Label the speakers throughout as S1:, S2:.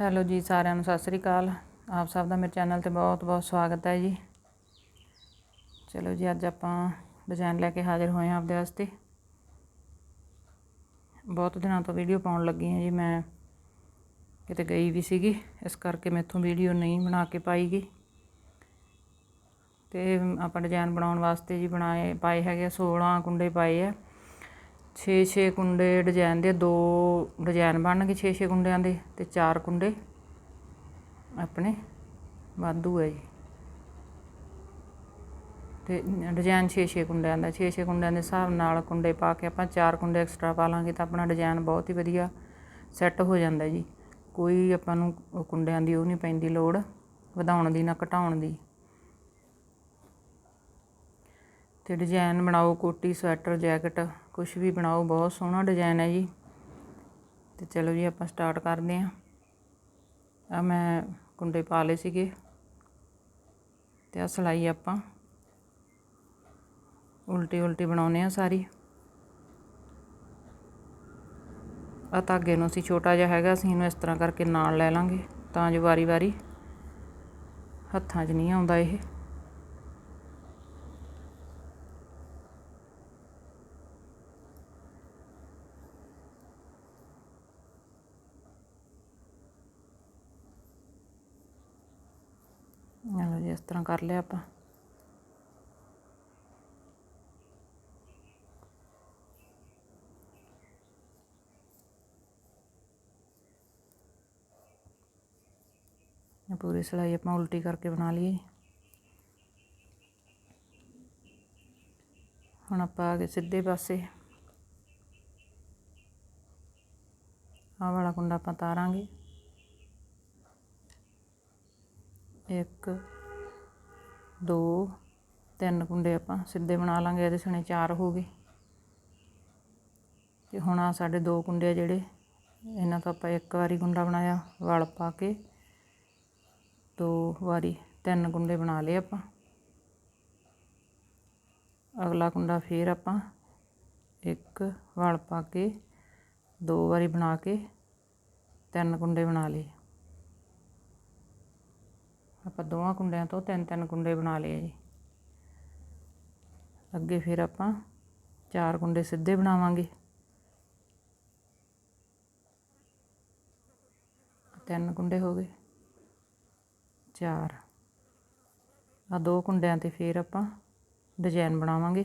S1: Hello ਜੀ, ਸਾਰਿਆਂ ਨੂੰ ਸਤਿ ਸ੍ਰੀ ਅਕਾਲ। ਆਪ ਸਭ ਦਾ ਮੇਰੇ ਚੈਨਲ ਤੇ ਬਹੁਤ ਬਹੁਤ ਸਵਾਗਤ ਹੈ ਜੀ। ਚਲੋ ਜੀ, ਅੱਜ ਆਪਾਂ ਡਿਜ਼ਾਈਨ ਲੈ ਕੇ ਹਾਜ਼ਰ ਹੋਏ ਹਾਂ ਆਪਦੇ ਵਾਸਤੇ। ਬਹੁਤ ਦਿਨਾਂ ਤੋਂ ਵੀਡੀਓ ਪਾਉਣ ਲੱਗੀ ਹਾਂ ਜੀ ਮੈਂ। ਕਿਤੇ ਗਈ ਵੀ ਸੀਗੀ, ਇਸ ਕਰਕੇ ਮੈਥੋਂ ਵੀਡੀਓ ਨਹੀਂ ਬਣਾ ਕੇ ਪਾਈ ਗਈ। ਤੇ ਆਪਾਂ ਡਿਜ਼ਾਈਨ ਬਣਾਉਣ ਵਾਸਤੇ ਜੀ ਬਣਾਏ, ਪਾਏ ਹੈਗੇ 16 ਕੁੰਡੇ ਪਾਏ ਆ। 6-6 ਕੁੰਡੇ ਡਿਜ਼ਾਈਨ ਦੇ, ਦੋ ਡਿਜ਼ਾਈਨ ਬਣਨਗੇ 6-6 ਕੁੰਡਿਆਂ ਦੇ ਤੇ ਚਾਰ ਕੁੰਡੇ ਆਪਣੇ ਵਾਧੂ ਹੈ ਜੀ। ਤੇ ਡਿਜ਼ਾਈਨ 6-6 ਕੁੰਡਿਆਂ ਦਾ 6-6 ਕੁੰਡਿਆਂ ਦੇ ਹਿਸਾਬ ਨਾਲ ਕੁੰਡੇ ਪਾ ਕੇ ਆਪਾਂ ਚਾਰ ਕੁੰਡੇ ਐਕਸਟਰਾ ਪਾ ਲਾਂਗੇ ਤਾਂ ਆਪਣਾ ਡਿਜ਼ਾਈਨ ਬਹੁਤ ਹੀ ਵਧੀਆ ਸੈੱਟ ਹੋ ਜਾਂਦਾ ਜੀ। ਕੋਈ ਆਪਾਂ ਨੂੰ ਕੁੰਡਿਆਂ ਦੀ ਉਹ ਨਹੀਂ ਪੈਂਦੀ ਲੋੜ, ਵਧਾਉਣ ਦੀ ਨਾ ਘਟਾਉਣ ਦੀ। ਤੇ ਡਿਜ਼ਾਈਨ ਬਣਾਓ ਕੋਟੀ, ਸਵੈਟਰ, ਜੈਕਟ ਕੁਝ ਵੀ ਬਣਾਓ, ਬਹੁਤ ਸੋਹਣਾ ਡਿਜ਼ਾਈਨ ਹੈ ਜੀ। ਤੇ ਚਲੋ ਜੀ, ਆਪਾਂ ਸਟਾਰਟ ਕਰਦੇ ਆਂ ਆ ਮੈਂ ਕੁੰਡੇ ਪਾ ਲਏ ਸੀਗੇ। ਤੇ ਆ ਸਲਾਈ ਆਪਾਂ। ਉਲਟੀ ਉਲਟੀ ਬਣਾਉਨੇ ਆ ਸਾਰੀ। ਆ ਧਾਗੇ ਨੂੰ ਅਸੀਂ ਛੋਟਾ ਜਿਹਾ ਹੈਗਾ, ਅਸੀਂ ਇਹਨੂੰ ਇਸ ਤਰ੍ਹਾਂ ਕਰਕੇ ਨਾਲ ਲੈ ਲਾਂਗੇ, ਤਾਂ ਜੋ ਵਾਰੀ-ਵਾਰੀ ਹੱਥਾਂ 'ਚ ਨਹੀਂ ਆਉਂਦਾ ਇਹ। ਚਲੋ ਜੀ ਇਸ ਤਰ੍ਹਾਂ ਕਰ ਲਿਆ ਆਪਾਂ ਪੂਰੀ ਸਲਾਈ ਆਪਾਂ ਉਲਟੀ ਕਰਕੇ ਬਣਾ ਲਈਏ ਹੁਣ ਆਪਾਂ ਆ ਗਏ ਸਿੱਧੇ ਪਾਸੇ ਆਹ ਵਾਲਾ ਕੁੰਡਾ ਆਪਾਂ ਤਾਰਾਂਗੇ ਇੱਕ, ਦੋ, ਤਿੰਨ ਕੁੰਡੇ ਆਪਾਂ ਸਿੱਧੇ ਬਣਾ ਲਾਂਗੇ, ਇਹਦੇ ਸਣੇ ਚਾਰ ਹੋ ਗਏ। ਤੇ ਹੁਣ ਆ ਸਾਡੇ ਦੋ ਕੁੰਡੇ ਜਿਹੜੇ, ਇਹਨਾਂ ਤੋਂ ਆਪਾਂ ਇੱਕ ਵਾਰੀ ਗੁੰਡਾ ਬਣਾਇਆ, ਵਲ ਪਾ ਕੇ। ਦੋ ਵਾਰੀ ਤਿੰਨ ਕੁੰਡੇ ਬਣਾ ਲਏ ਆਪਾਂ। ਅਗਲਾ ਕੁੰਡਾ ਫੇਰ ਆਪਾਂ ਇੱਕ ਵਲ ਪਾ ਕੇ, ਦੋ ਵਾਰੀ ਬਣਾ ਕੇ ਤਿੰਨ ਕੁੰਡੇ ਬਣਾ ਲਏ। ਆਪਾਂ ਦੋਵਾਂ ਕੁੰਡਿਆਂ ਤੋਂ ਤਿੰਨ ਤਿੰਨ ਕੁੰਡੇ ਬਣਾ ਲਏ ਜੀ। ਅੱਗੇ ਫਿਰ ਆਪਾਂ ਚਾਰ ਕੁੰਡੇ ਸਿੱਧੇ ਬਣਾਵਾਂਗੇ। ਤਿੰਨ ਕੁੰਡੇ ਹੋ ਗਏ। ਚਾਰ। ਆ ਦੋ ਕੁੰਡਿਆਂ ਤੇ ਫਿਰ ਆਪਾਂ ਡਿਜ਼ਾਈਨ ਬਣਾਵਾਂਗੇ।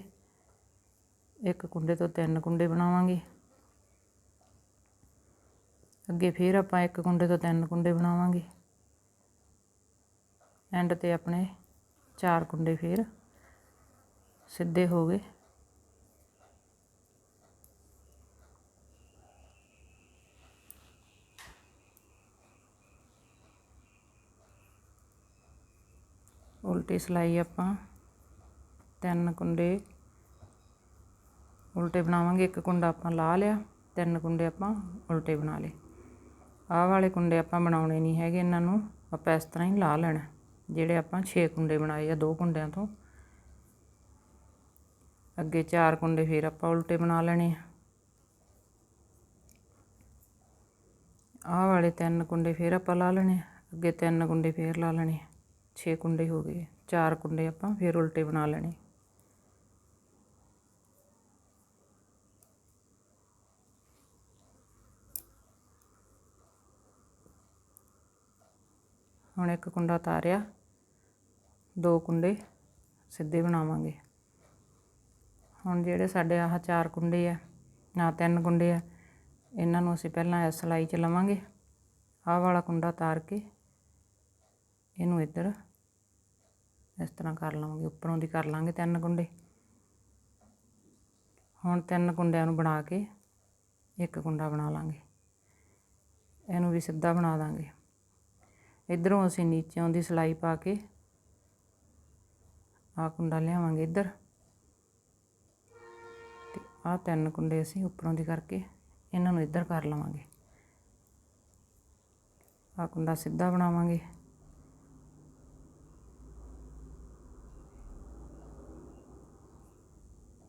S1: ਇੱਕ ਕੁੰਡੇ ਤੋਂ ਤਿੰਨ ਕੁੰਡੇ ਬਣਾਵਾਂਗੇ। ਅੱਗੇ ਫਿਰ ਆਪਾਂ ਇੱਕ ਕੁੰਡੇ ਤੋਂ ਤਿੰਨ ਕੁੰਡੇ ਬਣਾਵਾਂਗੇ। ਐਂਡ ਤੇ ਆਪਣੇ ਚਾਰ ਕੁੰਡੇ ਫੇਰ ਸਿੱਧੇ ਹੋ ਗਏ। ਉਲਟੀ ਸਲਾਈ ਆਪਾਂ ਤਿੰਨ ਕੁੰਡੇ, ਉਲਟੇ ਬਣਾਵਾਂਗੇ। ਇੱਕ ਕੁੰਡਾ ਆਪਾਂ ਲਾ ਲਿਆ, ਤਿੰਨ ਕੁੰਡੇ ਆਪਾਂ ਉਲਟੇ ਬਣਾ ਲਏ। ਆਹ ਵਾਲੇ ਕੁੰਡੇ ਆਪਾਂ ਬਣਾਉਣੇ ਨਹੀਂ ਹੈਗੇ ਇਹਨਾਂ ਨੂੰ, ਆਪਾਂ ਇਸ ਤਰ੍ਹਾਂ ਹੀ ਲਾ ਲੈਣਾ। ਜਿਹੜੇ ਆਪਾਂ 6 ਕੁੰਡੇ ਬਣਾਏ ਆ ਦੋ ਕੁੰਡਿਆਂ ਤੋਂ। ਅੱਗੇ ਚਾਰ ਕੁੰਡੇ ਫਿਰ ਆਪਾਂ ਉਲਟੇ ਬਣਾ ਲੈਣੇ ਆ। ਆਹ ਵਾਲੇ ਤਿੰਨ ਕੁੰਡੇ ਫਿਰ ਆਪਾਂ ਲਾ ਲੈਣੇ ਅੱਗੇ ਤਿੰਨ ਕੁੰਡੇ ਫਿਰ ਲਾ ਲੈਣੇ 6 ਕੁੰਡੇ ਹੋ ਗਏ। ਚਾਰ ਕੁੰਡੇ ਆਪਾਂ ਫਿਰ ਉਲਟੇ ਬਣਾ ਲੈਣੇ। ਹੁਣ ਇੱਕ ਕੁੰਡਾ ਤਾਰਿਆ। ਦੋ ਕੁੰਡੇ ਸਿੱਧੇ ਬਣਾਵਾਂਗੇ। ਹੁਣ ਜਿਹੜੇ ਸਾਡੇ ਆਹ ਚਾਰ ਕੁੰਡੇ ਆ, ਨਾ ਤਿੰਨ ਕੁੰਡੇ ਆ, ਇਹਨਾਂ ਨੂੰ ਅਸੀਂ ਪਹਿਲਾਂ ਇਸ ਸਲਾਈ 'ਚ ਲਵਾਂਗੇ। ਆਹ ਵਾਲਾ ਕੁੰਡਾ ਤਾਰ ਕੇ ਇਹਨੂੰ ਇੱਧਰ ਇਸ ਤਰ੍ਹਾਂ ਕਰ ਲਵਾਂਗੇ, ਉੱਪਰੋਂ ਦੀ ਕਰ ਲਾਂਗੇ ਤਿੰਨ ਕੁੰਡੇ। ਹੁਣ ਤਿੰਨ ਕੁੰਡਿਆਂ ਨੂੰ ਬਣਾ ਕੇ ਇੱਕ ਕੁੰਡਾ ਬਣਾ ਲਾਂਗੇ। ਇਹਨੂੰ ਵੀ ਸਿੱਧਾ ਬਣਾ ਦਾਂਗੇ। ਇਧਰੋਂ ਅਸੀਂ ਨੀਚੇੋਂ ਦੀ ਸਲਾਈ ਪਾ ਕੇ ਆ ਕੁੰਡਾ ਲਿਆਵਾਂਗੇ ਇੱਧਰ। ਤੇ ਆ ਤਿੰਨ ਕੁੰਡੇ ਅਸੀਂ ਉੱਪਰੋਂ ਦੀ ਕਰਕੇ ਇਹਨਾਂ ਨੂੰ ਇੱਧਰ ਕਰ ਲਵਾਂਗੇ। ਆ ਕੁੰਡਾ ਸਿੱਧਾ ਬਣਾਵਾਂਗੇ।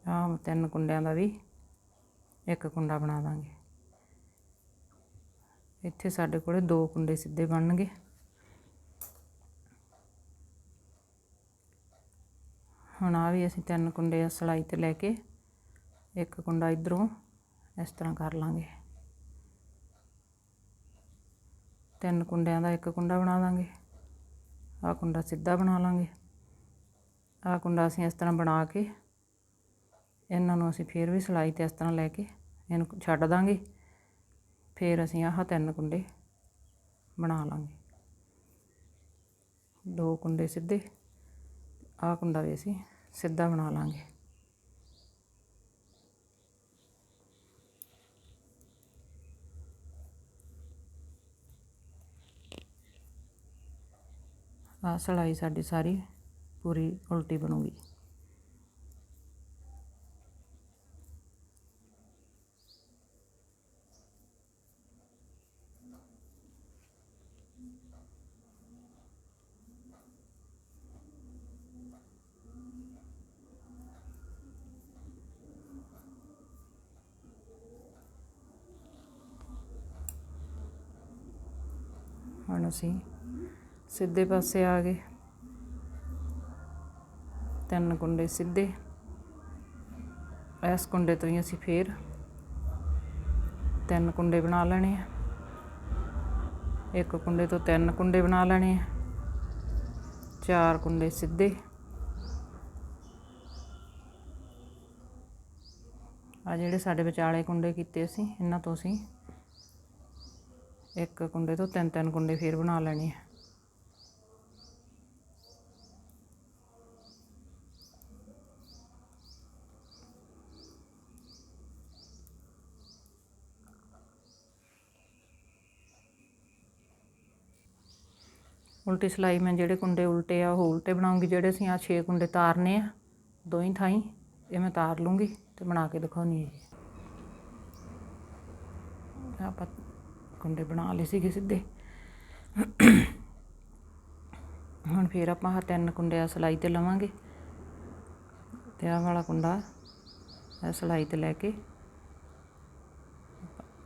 S1: ਆ ਤਿੰਨ ਕੁੰਡਿਆਂ ਦਾ ਵੀ ਇੱਕ ਕੁੰਡਾ ਬਣਾ ਦਾਂਗੇ। ਇੱਥੇ ਸਾਡੇ ਕੋਲੇ ਦੋ ਕੁੰਡੇ ਸਿੱਧੇ ਬਣਨਗੇ। ਹੁਣ ਆ ਵੀ ਅਸੀਂ ਤਿੰਨ ਕੁੰਡੇ ਆ ਸਲਾਈ ਤੇ ਲੈ ਕੇ, ਇੱਕ ਕੁੰਡਾ ਇਧਰੋਂ ਇਸ ਤਰ੍ਹਾਂ ਕਰ ਲਾਂਗੇ। ਤਿੰਨ ਕੁੰਡਿਆਂ ਦਾ ਇੱਕ ਕੁੰਡਾ ਬਣਾ ਦਾਂਗੇ ਆਹ ਕੁੰਡਾ ਸਿੱਧਾ ਬਣਾ ਲਾਂਗੇ। ਆਹ ਕੁੰਡਾ ਅਸੀਂ ਇਸ ਤਰ੍ਹਾਂ ਬਣਾ ਕੇ, ਇਹਨਾਂ ਨੂੰ ਅਸੀਂ ਫੇਰ ਵੀ ਸਲਾਈ ਤੇ ਇਸ ਤਰ੍ਹਾਂ ਲੈ ਕੇ ਇਹਨੂੰ ਛੱਡ ਦਾਂਗੇ। ਫੇਰ ਅਸੀਂ ਆਹ ਤਿੰਨ ਕੁੰਡੇ ਬਣਾ ਲਾਂਗੇ। ਦੋ ਕੁੰਡੇ ਸਿੱਧੇ। ਆਹ ਕੁੰਡਾ ਵੀ ਅਸੀਂ ਸਿੱਧਾ ਬਣਾ ਲਾਂਗੇ। ਆਹ ਸਲਾਈ ਸਾਡੀ ਸਾਰੀ ਪੂਰੀ ਉਲਟੀ ਬਣੂਗੀ। ਹੁਣ ਅਸੀਂ ਸਿੱਧੇ ਪਾਸੇ ਆ ਗਏ। ਤਿੰਨ ਕੁੰਡੇ ਸਿੱਧੇ। ਇਸ ਕੁੰਡੇ ਤੋਂ ਹੀ ਅਸੀਂ ਫੇਰ ਤਿੰਨ ਕੁੰਡੇ ਬਣਾ ਲੈਣੇ ਆ। ਇੱਕ ਕੁੰਡੇ ਤੋਂ ਤਿੰਨ ਕੁੰਡੇ ਬਣਾ ਲੈਣੇ ਆ। ਚਾਰ ਕੁੰਡੇ ਸਿੱਧੇ। ਆ ਜਿਹੜੇ ਸਾਡੇ ਵਿਚਾਲੇ ਕੁੰਡੇ ਕੀਤੇ ਅਸੀਂ, ਇਹਨਾਂ ਤੋਂ ਅਸੀਂ ਇੱਕ ਕੁੰਡੇ ਤੋਂ ਤਿੰਨ ਤਿੰਨ ਕੁੰਡੇ ਫੇਰ ਬਣਾ ਲੈਣੇ ਆ। ਉਲਟੀ ਸਿਲਾਈ ਮੈਂ ਜਿਹੜੇ ਕੁੰਡੇ ਉਲਟੇ ਆ, ਉਹ ਉਲਟੇ ਬਣਾਉਂਗੀ। ਜਿਹੜੇ ਅਸੀਂ ਆ 6 ਕੁੰਡੇ ਤਾਰਨੇ ਆ ਦੋਈ ਥਾਈ, ਇਹ ਮੈਂ ਤਾਰ ਲੂੰਗੀ ਤੇ ਬਣਾ ਕੇ ਦਿਖਾਉਣੀ ਹੈ ਜੀ। ਆਪਾਂ ਕੁੰਡੇ ਬਣਾ ਲਏ ਸੀਗੇ ਸਿੱਧੇ। ਹੁਣ ਫੇਰ ਆਪਾਂ ਆਹ ਤਿੰਨ ਕੁੰਡੇ ਆ ਸਲਾਈ ਤੇ ਲਵਾਂਗੇ। ਤੇ ਆਹ ਵਾਲਾ ਕੁੰਡਾ ਇਹ ਸਲਾਈ ਤੇ ਲੈ ਕੇ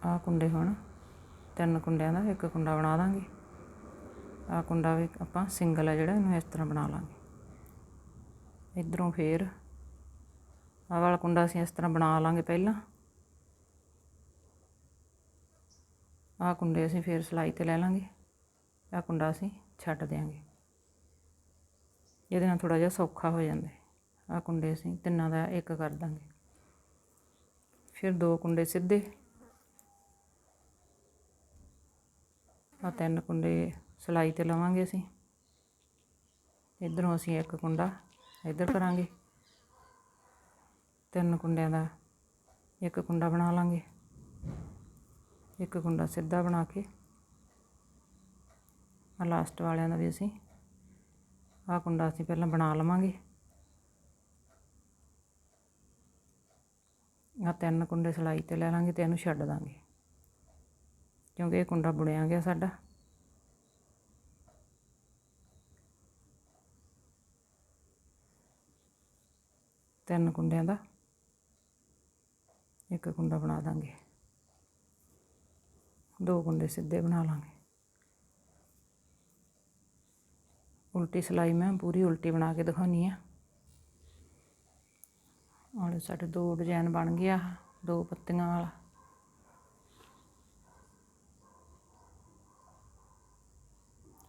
S1: ਆਹ ਕੁੰਡੇ ਹੁਣ ਤਿੰਨ ਕੁੰਡਿਆਂ ਦਾ ਇੱਕ ਕੁੰਡਾ ਬਣਾ ਦਾਂਗੇ। ਆਹ ਕੁੰਡਾ ਵੀ ਆਪਾਂ ਸਿੰਗਲ ਆ ਜਿਹੜਾ, ਇਹਨੂੰ ਇਸ ਤਰ੍ਹਾਂ ਬਣਾ ਲਾਂਗੇ। ਇਧਰੋਂ ਫੇਰ ਆਹ ਵਾਲਾ ਕੁੰਡਾ ਅਸੀਂ ਇਸ ਤਰ੍ਹਾਂ ਬਣਾ ਲਾਂਗੇ ਪਹਿਲਾਂ। ਆਹ ਕੁੰਡੇ ਅਸੀਂ ਫੇਰ ਸਲਾਈ ਤੇ ਲੈ ਲਾਂਗੇ। ਆਹ ਕੁੰਡਾ ਅਸੀਂ ਛੱਡ ਦਿਆਂਗੇ। ਇਹਦੇ ਨਾਲ ਥੋੜਾ ਜਿਹਾ ਸੌਖਾ ਹੋ ਜਾਂਦਾ ਆਹ ਕੁੰਡੇ ਅਸੀਂ ਤਿੰਨਾਂ ਦਾ ਇੱਕ ਕਰ ਦਾਂਗੇ। ਫਿਰ ਦੋ ਕੁੰਡੇ ਸਿੱਧੇ। ਆ ਤਿੰਨ ਕੁੰਡੇ ਸਲਾਈ ਤੇ ਲਵਾਂਗੇ ਅਸੀਂ। ਇਧਰੋਂ ਅਸੀਂ ਇੱਕ ਕੁੰਡਾ ਇਧਰ ਕਰਾਂਗੇ। ਤਿੰਨ ਕੁੰਡਿਆਂ ਦਾ ਇੱਕ ਕੁੰਡਾ ਬਣਾ ਲਾਂਗੇ। ਇੱਕ ਕੁੰਡਾ ਸਿੱਧਾ ਬਣਾ ਕੇ ਆ ਲਾਸਟ ਵਾਲਿਆਂ ਦਾ ਵੀ ਅਸੀਂ ਆ ਕੁੰਡਾ ਅਸੀਂ ਪਹਿਲਾਂ ਬਣਾ ਲਵਾਂਗੇ। ਆ ਤਿੰਨ ਕੁੰਡੇ ਸਲਾਈ ਤੇ ਲੈ ਲਾਂਗੇ ਤੇ ਇਹਨੂੰ ਛੱਡ ਦਾਂਗੇ। ਕਿਉਂਕਿ ਇਹ ਕੁੰਡਾ ਬੁਣਿਆ ਗਿਆ ਸਾਡਾ। ਤਿੰਨ ਕੁੰਡਿਆਂ ਦਾ ਇੱਕ ਕੁੰਡਾ ਬਣਾ ਦਾਂਗੇ। ਦੋ ਕੁੰਡੇ ਸਿੱਧੇ ਬਣਾ ਲਾਂਗੇ। ਉਲਟੀ ਸਲਾਈ ਮੈਂ ਪੂਰੀ ਉਲਟੀ ਬਣਾ ਕੇ ਦਿਖਾਉਣੀ ਆ। ਔਰ ਸਾਡੇ ਦੋ ਡਿਜ਼ਾਈਨ ਬਣ ਗਿਆ ਦੋ ਪੱਤੀਆਂ ਵਾਲਾ।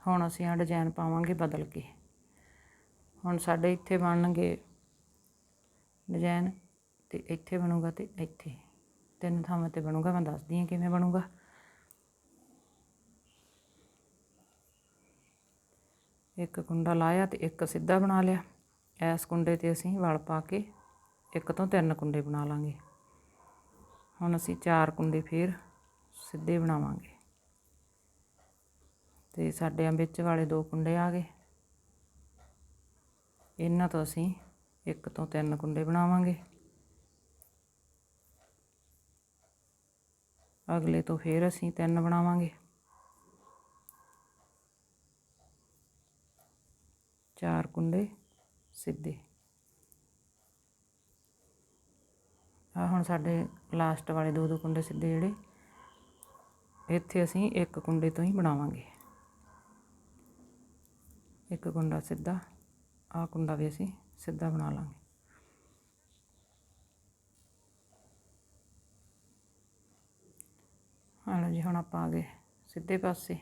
S1: ਹੁਣ ਅਸੀਂ ਆ ਡਿਜ਼ਾਈਨ ਪਾਵਾਂਗੇ ਬਦਲ ਕੇ। ਹੁਣ ਸਾਡੇ ਇੱਥੇ ਬਣਨਗੇ ਡਿਜ਼ਾਈਨ ਤੇ ਇੱਥੇ ਬਣੂਗਾ ਤੇ ਇੱਥੇ। ਤਿੰਨ ਥਾਵਾਂ ਤੇ ਬਣੂਗਾ, ਮੈਂ ਦੱਸਦੀ ਹਾਂ ਕਿਵੇਂ ਬਣੂਗਾ। ਇੱਕ ਕੁੰਡਾ ਲਾਇਆ ਤੇ ਇੱਕ ਸਿੱਧਾ ਬਣਾ ਲਿਆ। ਇਸ ਕੁੰਡੇ ਤੇ ਅਸੀਂ ਵਲ ਪਾ ਕੇ ਇੱਕ ਤੋਂ ਤਿੰਨ ਕੁੰਡੇ ਬਣਾ ਲਾਂਗੇ। ਹੁਣ ਅਸੀਂ ਚਾਰ ਕੁੰਡੇ ਫੇਰ ਸਿੱਧੇ ਬਣਾਵਾਂਗੇ। ਤੇ ਸਾਡੇ ਆ ਵਿੱਚ ਵਾਲੇ ਦੋ ਕੁੰਡੇ ਆ ਗਏ। ਇਹਨਾਂ ਤੋਂ ਅਸੀਂ ਇੱਕ ਤੋਂ ਤਿੰਨ ਕੁੰਡੇ ਬਣਾਵਾਂਗੇ। ਅਗਲੇ ਤੋਂ ਫੇਰ ਅਸੀਂ ਤਿੰਨ ਬਣਾਵਾਂਗੇ। ਚਾਰ ਕੁੰਡੇ ਸਿੱਧੇ। ਆ ਹੁਣ ਸਾਡੇ ਲਾਸਟ ਵਾਲੇ ਦੋ ਦੋ ਕੁੰਡੇ ਸਿੱਧੇ ਜਿਹੜੇ, ਇੱਥੇ ਅਸੀਂ ਇੱਕ ਕੁੰਡੇ ਤੋਂ ਹੀ ਬਣਾਵਾਂਗੇ। ਇੱਕ ਕੁੰਡਾ ਸਿੱਧਾ, ਆਹ ਕੁੰਡਾ ਵੀ ਅਸੀਂ ਸਿੱਧਾ ਬਣਾ ਲਾਂਗੇ। ਹਾਂ ਜੀ, ਹੁਣ ਆਪਾਂ ਆ ਗਏ ਸਿੱਧੇ ਪਾਸੇ।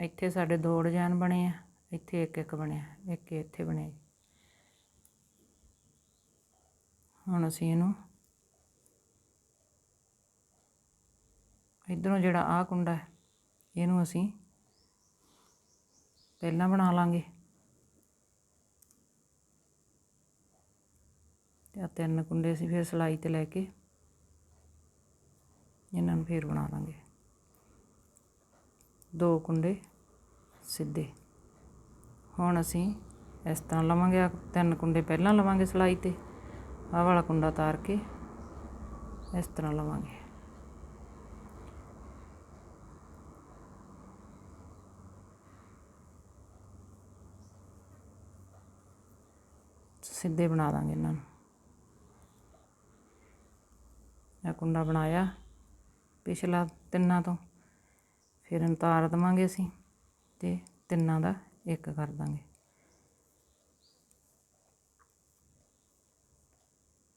S1: ਇੱਥੇ ਸਾਡੇ ਦੋ ਡਿਜ਼ਾਈਨ ਬਣੇ ਆ। ਇੱਥੇ ਇੱਕ ਇੱਕ ਬਣਿਆ, ਇੱਕ ਇੱਥੇ ਬਣਿਆ ਜੀ। ਹੁਣ ਅਸੀਂ ਇਹਨੂੰ ਇਧਰੋਂ ਜਿਹੜਾ ਆਹ ਕੁੰਡਾ ਹੈ, ਇਹਨੂੰ ਅਸੀਂ ਪਹਿਲਾਂ ਬਣਾ ਲਾਂਗੇ। ਤੇ ਆਹ ਤਿੰਨ ਕੁੰਡੇ ਅਸੀਂ ਫਿਰ ਸਲਾਈ ਤੇ ਲੈ ਕੇ ਇਹਨਾਂ ਨੂੰ ਫਿਰ ਬਣਾ ਲਾਂਗੇ। ਦੋ ਕੁੰਡੇ ਸਿੱਧੇ। ਹੁਣ ਅਸੀਂ ਇਸ ਤਰ੍ਹਾਂ ਲਵਾਂਗੇ, ਆਹ ਤਿੰਨ ਕੁੰਡੇ ਪਹਿਲਾਂ ਲਵਾਂਗੇ ਸਲਾਈ ਤੇ, ਆਹ ਵਾਲਾ ਕੁੰਡਾ ਤਾਰ ਕੇ ਇਸ ਤਰ੍ਹਾਂ ਲਵਾਂਗੇ। ਸਿੱਧੇ ਬਣਾ ਦਾਂਗੇ ਇਹਨਾਂ ਨੂੰ। ਇਹ ਕੁੰਡਾ ਬਣਾਇਆ ਪਿਛਲਾ ਤਿੰਨਾਂ ਤੋਂ, ਫਿਰ ਇਹਨੂੰ ਤਾਰ ਦੇਵਾਂਗੇ ਅਸੀਂ ਤੇ ਤਿੰਨਾਂ ਦਾ ਇੱਕ ਕਰ ਦਾਂਗੇ।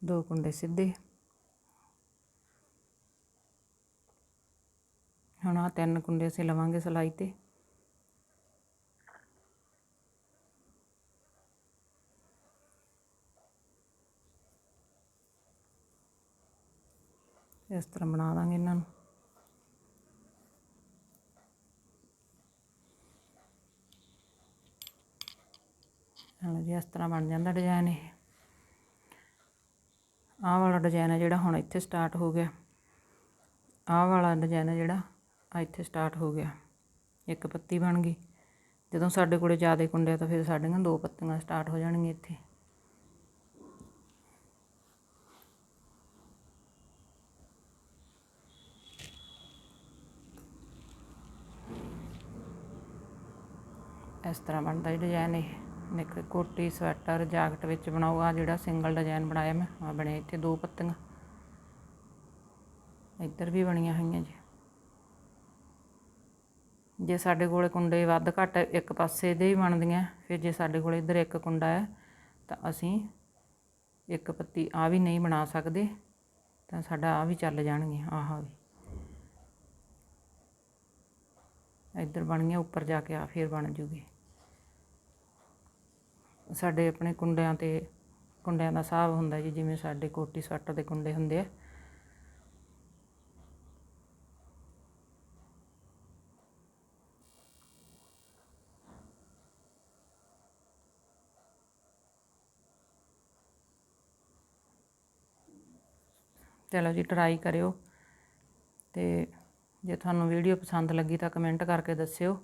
S1: ਦੋ ਕੁੰਡੇ ਸਿੱਧੇ। ਹੁਣ ਆ ਤਿੰਨ ਕੁੰਡੇ ਅਸੀਂ ਲਵਾਂਗੇ ਸਲਾਈ ਤੇ। ਇਸ ਤਰ੍ਹਾਂ ਬਣਾ ਦਾਂਗੇ ਇਹਨਾਂ ਨੂੰ। ਹਾਂ ਜੀ ਇਸ ਤਰ੍ਹਾਂ ਬਣ ਜਾਂਦਾ ਡਿਜ਼ਾਈਨ ਇਹ। ਆਹ ਵਾਲਾ ਡਿਜ਼ਾਈਨ ਹੈ ਜਿਹੜਾ ਹੁਣ ਇੱਥੇ ਸਟਾਰਟ ਹੋ ਗਿਆ। ਆਹ ਵਾਲਾ ਡਿਜ਼ਾਈਨ ਹੈ ਜਿਹੜਾ ਆ ਇੱਥੇ ਸਟਾਰਟ ਹੋ ਗਿਆ। ਇੱਕ ਪੱਤੀ ਬਣ ਗਈ। ਜਦੋਂ ਸਾਡੇ ਕੋਲੇ ਜ਼ਿਆਦਾ ਕੁੰਡੇ ਆ ਤਾਂ ਫਿਰ ਸਾਡੀਆਂ ਦੋ ਪੱਤੀਆਂ ਸਟਾਰਟ ਹੋ ਜਾਣਗੀਆਂ ਇੱਥੇ। ਇਸ ਤਰ੍ਹਾਂ ਬਣਦਾ ਇਹ ਡਿਜ਼ਾਈਨ ਇਹ। ਨਿਕ ਕੋਟੀ ਸਵੈਟਰ, ਜੈਕਟ ਵਿੱਚ ਬਣਾਓ। ਆ ਜਿਹੜਾ ਸਿੰਗਲ ਡਿਜ਼ਾਈਨ ਬਣਾਇਆ ਮੈਂ ਆ ਬਣੇ ਇੱਥੇ ਦੋ ਪੱਤੀਆਂ। ਇੱਧਰ ਵੀ ਬਣੀਆਂ ਹੋਈਆਂ ਜੀ। ਜੇ ਸਾਡੇ ਕੋਲੇ ਕੁੰਡੇ ਵੱਧ ਘੱਟ ਇੱਕ ਪਾਸੇ ਦੇ ਹੀ ਬਣਦੀਆਂ, ਫਿਰ ਜੇ ਸਾਡੇ ਕੋਲੇ ਇੱਧਰ ਇੱਕ ਕੁੰਡਾ ਹੈ, ਤਾਂ ਅਸੀਂ ਇੱਕ ਪੱਤੀ ਆ ਵੀ ਨਹੀਂ ਬਣਾ ਸਕਦੇ, ਤਾਂ ਸਾਡਾ ਆ ਵੀ ਚੱਲ ਜਾਣਗੇ, ਆਹ ਵੀ। ਇੱਧਰ ਬਣ ਗਿਆ ਉੱਪਰ ਜਾ ਕੇ ਆ ਫਿਰ ਬਣ ਜੂਗੀ। ਸਾਡੇ ਆਪਣੇ ਕੁੰਡਿਆਂ ਤੇ, ਕੁੰਡਿਆਂ ਦਾ ਹਿਸਾਬ ਹੁੰਦਾ ਜੀ, ਜਿਵੇਂ ਸਾਡੇ ਕੋਟੀ ਸਵੈਟਰ ਦੇ ਕੁੰਡੇ ਹੁੰਦੇ ਆ। ਚਲੋ ਜੀ ਟਰਾਈ ਕਰਿਓ। ਤੇ ਜੇ ਤੁਹਾਨੂੰ ਵੀਡੀਓ ਪਸੰਦ ਲੱਗੀ ਤਾਂ ਕਮੈਂਟ ਕਰਕੇ ਦੱਸਿਓ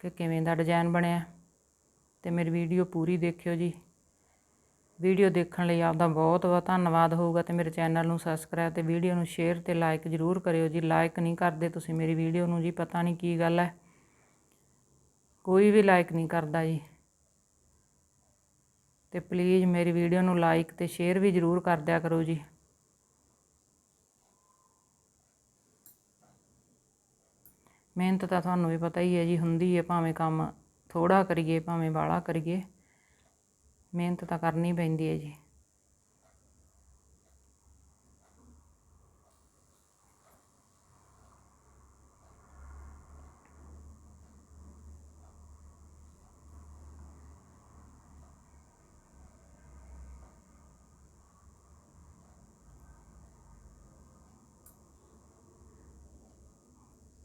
S1: ਕਿ ਕਿਵੇਂ ਦਾ ਡਿਜ਼ਾਈਨ ਬਣਿਆ। ਤੇ ਮੇਰੀ ਵੀਡੀਓ ਪੂਰੀ ਦੇਖਿਓ ਜੀ। ਵੀਡੀਓ ਦੇਖਣ ਲਈ ਆਪਦਾ ਬਹੁਤ ਬਹੁਤ ਧੰਨਵਾਦ ਹੋਊਗਾ ਤੇ ਮੇਰੇ ਚੈਨਲ ਨੂੰ ਸਬਸਕ੍ਰਾਈਬ ਤੇ ਵੀਡੀਓ ਨੂੰ ਸ਼ੇਅਰ ਤੇ ਲਾਈਕ ਜ਼ਰੂਰ ਕਰਿਓ ਜੀ। ਲਾਈਕ ਨਹੀਂ ਕਰਦੇ ਤੁਸੀਂ ਮੇਰੀ ਵੀਡੀਓ ਨੂੰ ਜੀ, ਪਤਾ ਨਹੀਂ ਕੀ ਗੱਲ ਹੈ। ਕੋਈ ਵੀ ਲਾਈਕ ਨਹੀਂ ਕਰਦਾ ਜੀ। ਤੇ ਪਲੀਜ਼ ਮੇਰੀ ਵੀਡੀਓ ਨੂੰ ਲਾਈਕ ਤੇ ਸ਼ੇਅਰ ਵੀ ਜ਼ਰੂਰ ਕਰ ਦਿਆ ਕਰੋ ਜੀ। ਮਿਹਨਤ ਤਾਂ ਤੁਹਾਨੂੰ ਵੀ ਪਤਾ ਹੀ ਹੈ ਜੀ, ਹੁੰਦੀ ਹੈ ਭਾਵੇਂ ਕੰਮ ਥੋੜਾ ਕਰੀਏ, ਭਾਵੇਂ ਬਾਲਾ ਕਰੀਏ, ਮਿਹਨਤ ਤਾਂ ਕਰਨੀ ਪੈਂਦੀ ਹੈ ਜੀ।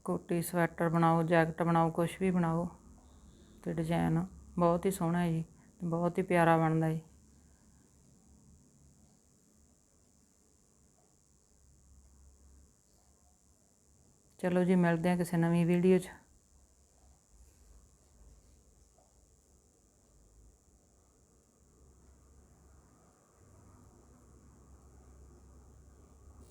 S1: ਕੋਟੀ ਸਵੈਟਰ ਬਣਾਓ, ਜੈਕਟ ਬਣਾਓ ਕੁਝ ਵੀ ਬਣਾਓ। ਤੇ ਡਿਜ਼ਾਈਨ ਬਹੁਤ ਹੀ ਸੋਹਣਾ ਹੈ ਜੀ ਬਹੁਤ ਹੀ ਪਿਆਰਾ ਬਣਦਾ ਜੀ। ਚਲੋ ਜੀ, ਮਿਲਦੇ ਹਾਂ ਕਿਸੇ ਨਵੀਂ ਵੀਡੀਓ 'ਚ।